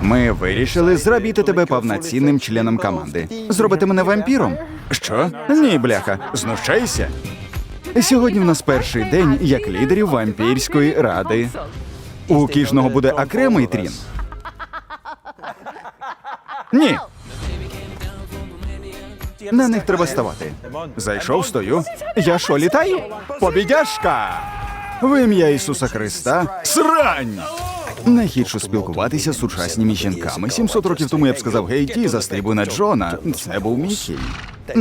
Ми вирішили зробити тебе повноцінним членом команди. Зробити мене вампіром? Що? Ні, бляха, знущайся. Сьогодні в нас перший день як лідерів вампірської ради. У кожного буде окремий трін. Ні. На них треба ставати. Зайшов, стою. Я що, літаю? Побідяшка! В ім'я Ісуса Христа. Срань! Найгірше спілкуватися з сучасними жінками. 700 років тому я б сказав гей ті, застрибуй на Джона. Це був мій хій.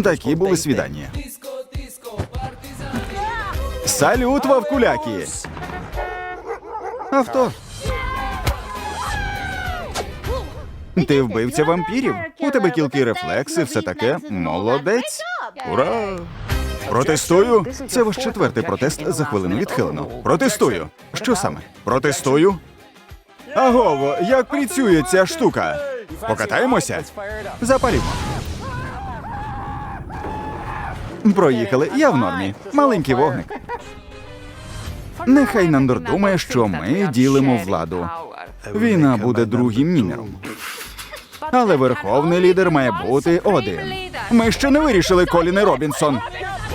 Такі були свідання. Салют, вовкуляки! Авто. Ти вбивця вампірів? У тебе кілки рефлекси, все таке. Молодець. Ура! Протестую. Це ваш четвертий протест за хвилину відхилено. Протестую. Що саме? Протестую. Агово, як працює ця штука? Покатаємося? Запалімо. Проїхали, я в нормі. Маленький вогник. Нехай Нандор думає, що ми ділимо владу. Війна буде другим мінером. Але верховний лідер має бути один. Ми ще не вирішили, Коліне Робінсон.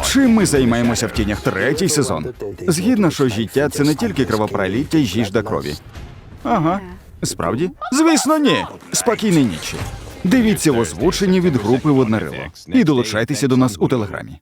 Чим ми займаємося в тінях третій сезон? Згідно, що життя це не тільки кровопроліття й жіжда крові. Ага. Справді? Звісно, ні. Спокійної нічі. Дивіться в озвученні від групи Воднарило і долучайтеся до нас у телеграмі.